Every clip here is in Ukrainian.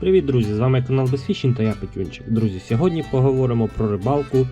Привіт, друзі! З вами канал Безфішін та я Петюнчик. Друзі, сьогодні поговоримо про рибалку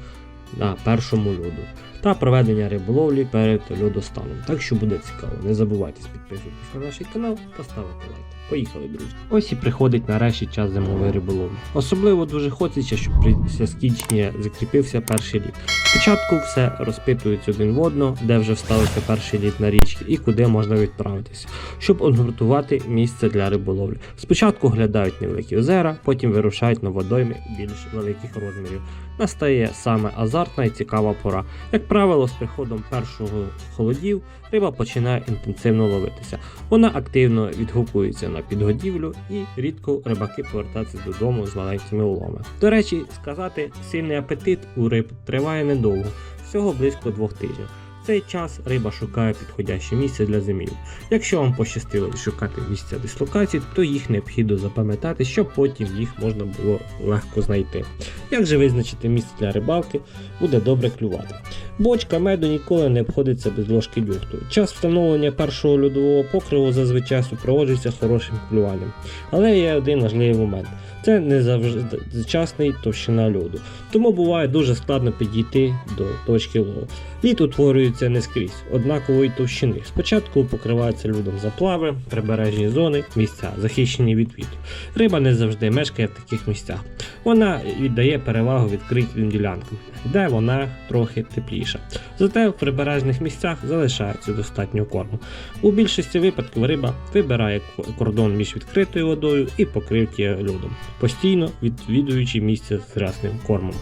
на першому льоду та проведення риболовлі перед льодостаном. Так що буде цікаво. Не забувайте підписуватись на наш канал та ставити лайк. Поїхали, друзі. Ось і приходить нарешті час зимової риболовлі. Особливо дуже хочеться, щоб після скічення закріпився перший лід. Спочатку все розпитується один в одного, де вже вставився перший лід на річки і куди можна відправитися, щоб обґрунтувати місце для риболовлі. Спочатку глядають невеликі озера, потім вирушають на водойми більш великих розмірів. Настає саме азартна і цікава пора. Як правило, з приходом першого холодів риба починає інтенсивно ловитися. Вона активно відгукується на підгодівлю і рідко рибаки повертаються додому з маленькими уловами. До речі, сказати, сильний апетит у риб триває недовго, всього близько двох тижнів. В цей час риба шукає підходяще місце для зимів. Якщо вам пощастило відшукати місця дислокації, то їх необхідно запам'ятати, щоб потім їх можна було легко знайти. Як же визначити місце для рибалки, буде добре клювати. Бочка меду ніколи не обходиться без ложки дюхту. Час встановлення першого льодового покриву зазвичай супроводжується хорошим клюванням. Але є один важливий момент. Це не завжди товщина льоду, тому буває дуже складно підійти до точки лову. Лід утворюється не скрізь, однакової товщини. Спочатку покриваються льодом заплави, прибережні зони, місця, захищені від вітру. Риба не завжди мешкає в таких місцях. Вона віддає перевагу відкритим ділянкам, де вона трохи тепліша. Зате в прибережних місцях залишається достатньо корму. У більшості випадків риба вибирає кордон між відкритою водою і покриття льодом, постійно відвідуючи місце з рясним кормом.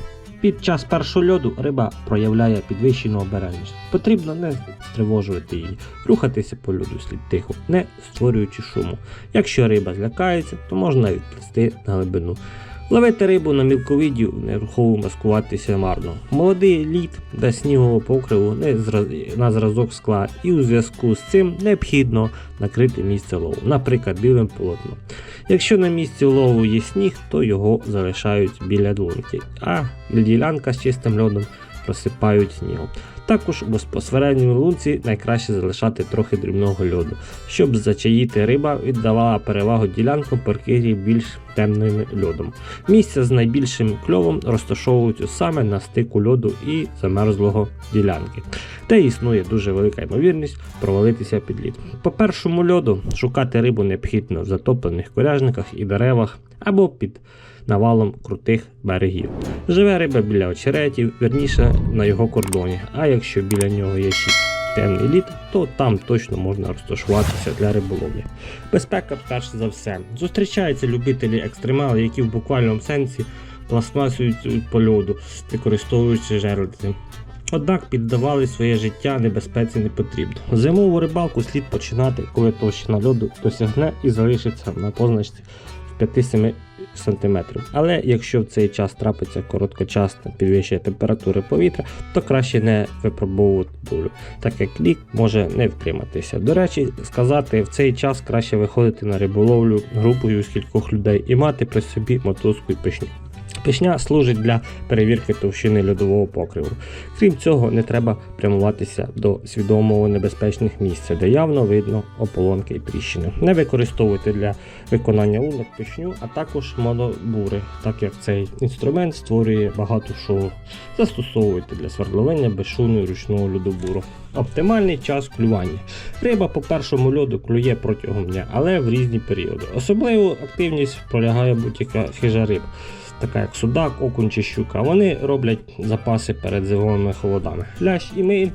Під час першого льоду риба проявляє підвищену обережність. Потрібно не стривожувати її, рухатися по льоду слід тихо, не створюючи шуму. Якщо риба злякається, то можна відплести на глибину. Ловити рибу на мілковіддю, нерухово маскуватися марно. Молодий лід без снігового покриву не на зразок скла, і у зв'язку з цим необхідно накрити місце лову, наприклад, білим полотном. Якщо на місці лову є сніг, то його залишають біля лунки, а ділянка з чистим льодом просипають снігом. Також у безпосередній лунці найкраще залишати трохи дрібного льоду, щоб зачаїти риба віддавала перевагу ділянкам покритій більш темним льодом. Місця з найбільшим кльовом розташовуються саме на стику льоду і замерзлого ділянки, де існує дуже велика ймовірність провалитися під лід. По першому льоду шукати рибу необхідно в затоплених коряжниках і деревах або під навалом крутих берегів. Живе риба біля очеретів, верніше на його кордоні. А якщо біля нього є ще темний лід, то там точно можна розташуватися для риболовлі. Безпека перш за все. Зустрічаються любителі екстремали, які в буквальному сенсі пластмасують по льоду, використовуючи жерлиці. Однак піддавали своє життя небезпеці не потрібно. Зимову рибалку слід починати, коли товщина льоду досягне і залишиться на позначці 5-7 см. Але якщо в цей час трапиться короткочасне підвищення температури повітря, то краще не випробовувати долю, так як лік може не втриматися. До речі, сказати, в цей час краще виходити на риболовлю групою з кількох людей і мати при собі мотузку і пишню. Пишня служить для перевірки товщини льодового покриву. Крім цього, не треба прямуватися до свідомого небезпечних місць, де явно видно ополонки і тріщини. Не використовуйте для виконання лунок пишню, а також монобури, так як цей інструмент створює багато шуму. Застосовуйте для свердловиння безшумного ручного льодобуру. Оптимальний час клювання. Риба по першому льоду клює протягом дня, але в різні періоди. Особливу активність полягає будь-яка хижа риба така як судак, окунь чи щука, вони роблять запаси перед зимовими холодами. Лящ і миль,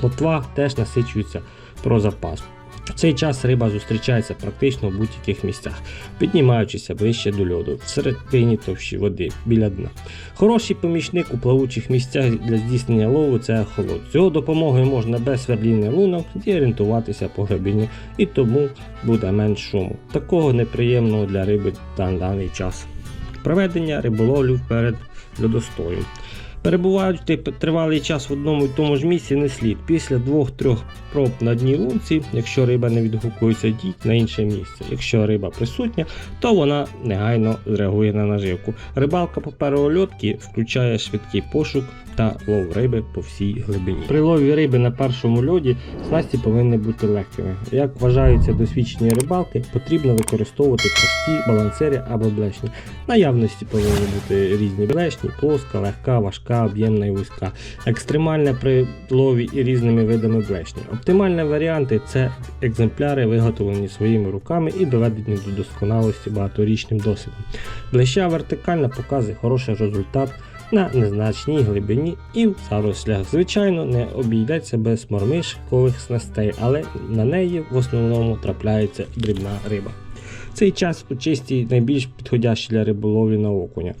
плотва теж насичуються про запас. В цей час риба зустрічається практично в будь-яких місцях, піднімаючися ближче до льоду, в середині товщі води, біля дна. Хороший помічник у плавучих місцях для здійснення лову це холод. З його допомогою можна без сверління лунок орієнтуватися по глибині і тому буде менш шуму. Такого неприємного для риби на даний час. Проведення риболовлі перед льодостоєм. Перебуваючи тривалий час в одному і тому ж місці не слід. Після двох-трьох проб на одній лунці, якщо риба не відгукується, йдіть на інше місце. Якщо риба присутня, то вона негайно зреагує на наживку. Рибалка по переольотки включає швидкий пошук та лов риби по всій глибині. При лові риби на першому льоді снасті повинні бути легкими. Як вважаються досвідчені рибалки, потрібно використовувати прості балансири або блешні. Наявності повинні бути різні блешні, плоска, легка, важка, об'ємна і вузька. Екстремальне при лові і різними видами блешні. Оптимальні варіанти це екземпляри, виготовлені своїми руками і доведені до досконалості багаторічним досвідом. Блеща вертикальна показує хороший результат на незначній глибині і в зарослях. Звичайно, не обійдеться без мормишкових снастей, але на неї в основному трапляється дрібна риба. Цей час у чисті найбільш підходящий для риболовлі на окуня.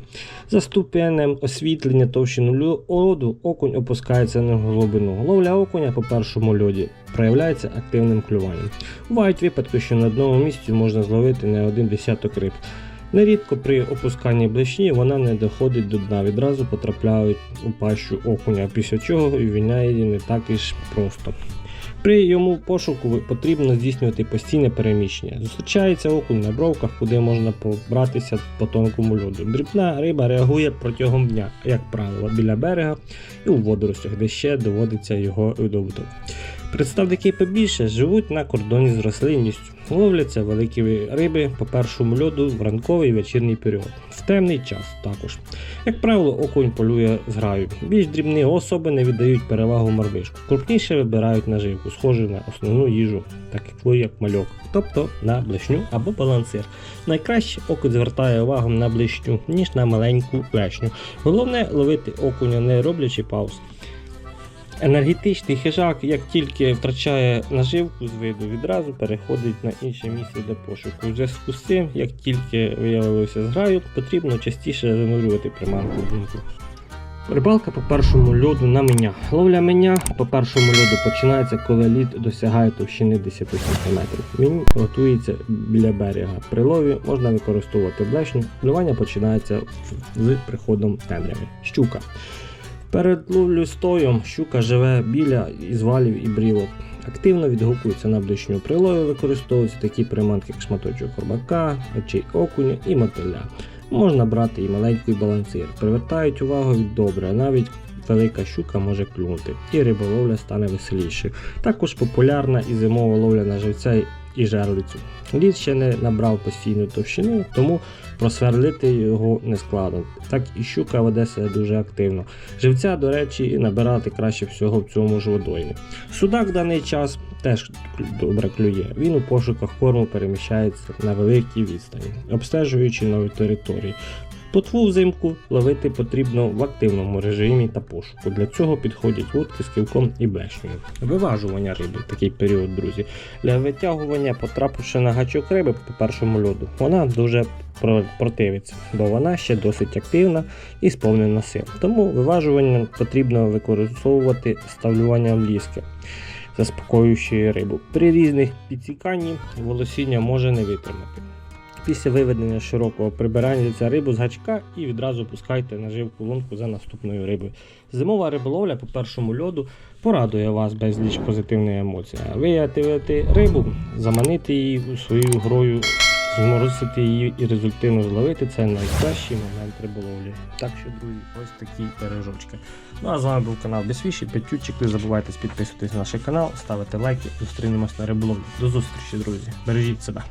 За ступенем освітлення товщину льоду окунь опускається на глибину. Ловля окуня по першому льоді проявляється активним клюванням. Бувають випадки, що на одному місці можна зловити не один десяток риб. Нерідко при опусканні блешні вона не доходить до дна, відразу потрапляють у пащу окуня, після чого війняє її не так і ж просто. При йому пошуку потрібно здійснювати постійне переміщення. Зустрічається окунь на бровках, куди можна побратися по тонкому льоду. Дрібна риба реагує протягом дня, як правило, біля берега і у водоростях, де ще доводиться його видобуток. Представники побільше живуть на кордоні з рослинністю. Ловляться великі риби по першому льоду в ранковий і вечірній період. В темний час також. Як правило, окунь полює зграю. Більш дрібні особи не віддають перевагу морбишку. Крупніше вибирають наживку, схожу на основну їжу, таку як мальок, тобто на блешню або балансир. Найкраще окунь звертає увагу на блешню, ніж на маленьку лешню. Головне ловити окуня, не роблячи пауз. Енергетичний хижак, як тільки втрачає наживку з виду, відразу переходить на інше місце для пошуку. У зв'язку з цим, як тільки виявилося зграю, потрібно частіше занурювати приманку в думку. Рибалка по першому льоду на меня. Ловля меня по першому льоду починається, коли лід досягає товщини 10 см. Він готується біля берега. При лові можна використовувати блешню. Полювання починається з приходом темряви. Щука. Перед стоєм щука живе біля ізвалів і брілок. Активно відгукується на ближню прилові, використовуються такі приманки, як шматочок горбака, очей окуня і мотиля. Можна брати і маленький балансир. Привертають увагу від добре, навіть велика щука може клюнути, і риболовля стане веселішою. Також популярна і зимова ловля на живця і жерлицю. Лід ще не набрав постійну товщину, тому просверлити його не складно. Так і щука веде себе дуже активно. Живця, до речі, набирати краще всього в цьому ж водоймі. Судак в даний час теж добре клює. Він у пошуках корму переміщається на великій відстані, обстежуючи нові території. Плотву взимку ловити потрібно в активному режимі та пошуку. Для цього підходять вудки з кілком і блешнею. Виважування риби в такий період, друзі. Для витягування, потрапивши на гачок риби по першому льоду, вона дуже противиться, бо вона ще досить активна і сповнена сил. Тому виважування потрібно використовувати ставлюванням ліски, заспокоюючи рибу. При різних підсіканні волосіння може не витримати. Після виведення широкого прибирання рибу з гачка і відразу пускайте наживку лунку за наступною рибою. Зимова риболовля по першому льоду порадує вас безліч позитивної емоції. Виятивати рибу, заманити її свою грою, зморозити її і результативно зловити це найкращий момент риболовлі. Так що, друзі, ось такі пирожочки. Ну а з вами був канал Безфіші, Петючик. Не забувайте підписуватись на наш канал, ставити лайки. Зустрінемось на риболовлі. До зустрічі, друзі. Бережіть себе.